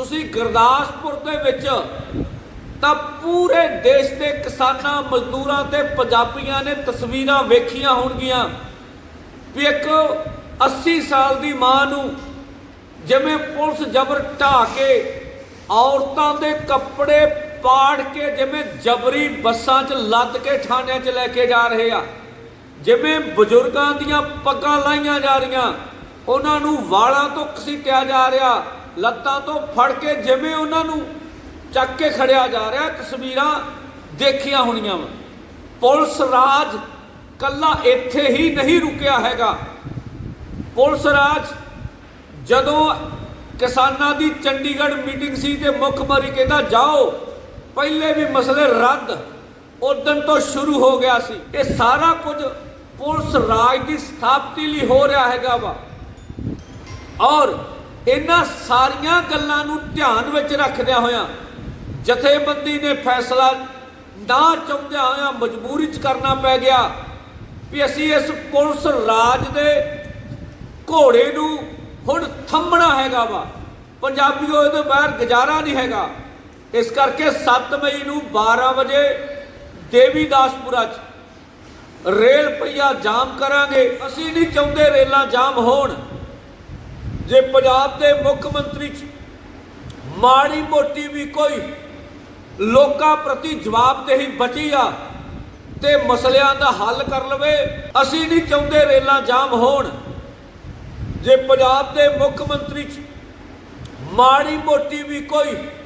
ਤੁਸੀਂ ਗੁਰਦਾਸਪੁਰ ਦੇ ਵਿੱਚ ਤਾਂ ਪੂਰੇ ਦੇਸ਼ ਦੇ ਕਿਸਾਨਾਂ, ਮਜ਼ਦੂਰਾਂ ਤੇ ਪੰਜਾਬੀਆਂ ਨੇ ਤਸਵੀਰਾਂ ਵੇਖੀਆਂ ਹੋਣਗੀਆਂ ਵੀ ਇੱਕ 80 ਸਾਲ ਦੀ ਮਾਂ ਨੂੰ ਜਿਵੇਂ ਪੁਲਿਸ ਜ਼ਬਰ ਢਾ ਕੇ ਔਰਤਾਂ ਦੇ ਕੱਪੜੇ ਪਾੜ ਕੇ ਜਿਵੇਂ ਜਬਰੀ ਬੱਸਾਂ 'ਚ ਲੱਦ ਕੇ ਥਾਣਿਆਂ 'ਚ ਲੈ ਕੇ ਜਾ ਰਹੇ ਆ, ਜਿਵੇਂ ਬਜ਼ੁਰਗਾਂ ਦੀਆਂ ਪੱਗਾਂ ਲਾਈਆਂ ਜਾ ਰਹੀਆਂ, ਉਹਨਾਂ ਨੂੰ ਵਾਲਾਂ ਤੋਂ ਘਸੀਟਿਆ ਜਾ ਰਿਹਾ ਲੱਤਾਂ ਤੋਂ ਫੜ ਕੇ ਜਿਵੇਂ ਉਹਨਾਂ ਨੂੰ ਚੱਕ ਕੇ ਖੜਿਆ ਜਾ ਰਿਹਾ, ਤਸਵੀਰਾਂ ਦੇਖੀਆਂ ਹੋਣੀਆਂ ਵਾ। ਪੁਲਿਸ ਰਾਜ ਕੱਲਾ ਇੱਥੇ ਹੀ ਨਹੀਂ ਰੁਕਿਆ ਹੈਗਾ। ਪੁਲਿਸ ਰਾਜ ਜਦੋਂ ਕਿਸਾਨਾਂ ਦੀ ਚੰਡੀਗੜ੍ਹ ਮੀਟਿੰਗ ਸੀ ਤੇ ਮੁੱਖ ਮੰਤਰੀ ਕਹਿੰਦਾ, ਜਾਓ, ਪਹਿਲੇ ਵੀ ਮਸਲੇ ਰੱਦ ਉਦੋਂ ਤੋਂ ਸ਼ੁਰੂ ਹੋ ਗਿਆ ਸੀ। ਇਹ ਸਾਰਾ ਕੁਝ ਪੁਲਿਸ ਰਾਜ ਦੀ ਸਥਾਪਤੀ ਲਈ ਹੋ ਰਿਹਾ ਹੈਗਾ ਵਾ। ਔਰ ਇਹਨਾਂ ਸਾਰੀਆਂ ਗੱਲਾਂ ਨੂੰ ਧਿਆਨ ਵਿੱਚ ਰੱਖਦਿਆਂ ਹੋਇਆਂ ਜਥੇਬੰਦੀ ਨੇ ਫੈਸਲਾ ਨਾ ਚਾਹੁੰਦਿਆਂ ਹੋਇਆਂ ਮਜਬੂਰੀ 'ਚ ਕਰਨਾ ਪੈ ਗਿਆ ਵੀ ਅਸੀਂ ਇਸ ਪੁਲਿਸ ਰਾਜ ਦੇ ਘੋੜੇ ਨੂੰ ਹੁਣ ਥੰਮਣਾ ਹੈਗਾ ਵਾ। ਪੰਜਾਬੀਓ, ਇਹਦੇ ਬਾਹਰ ਗੁਜ਼ਾਰਾ ਨਹੀਂ ਹੈਗਾ। ਇਸ ਕਰਕੇ 7 ਮਈ ਨੂੰ 12 ਵਜੇ ਦੇਵੀਦਾਸਪੁਰਾ 'ਚ ਰੇਲ ਪਈਆ ਜਾਮ ਕਰਾਂਗੇ। ਅਸੀਂ ਨਹੀਂ ਚਾਹੁੰਦੇ ਰੇਲਾਂ ਜਾਮ ਹੋਣ। ਜੇ ਪੰਜਾਬ ਦੇ ਮੁੱਖ ਮੰਤਰੀ 'ਚ ਮਾੜੀ ਮੋਟੀ ਵੀ ਕੋਈ ਲੋਕਾਂ ਪ੍ਰਤੀ ਜਵਾਬਦੇਹੀ ਬਚੀ ਆ ਤੇ ਮਸਲਿਆਂ ਦਾ ਹੱਲ ਕਰ ਲਵੇ, ਅਸੀਂ ਨਹੀਂ ਚਾਹੁੰਦੇ ਰੇਲਾਂ ਜਾਮ ਹੋਣ। ਜੇ ਪੰਜਾਬ ਦੇ ਮੁੱਖ ਮੰਤਰੀ 'ਚ ਮਾੜੀ ਮੋਟੀ ਵੀ ਕੋਈ